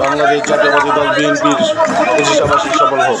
বাংলাদেশ জাতীয়বাদী দল বিএনপির পঁচিশাবাসী সফল হোক।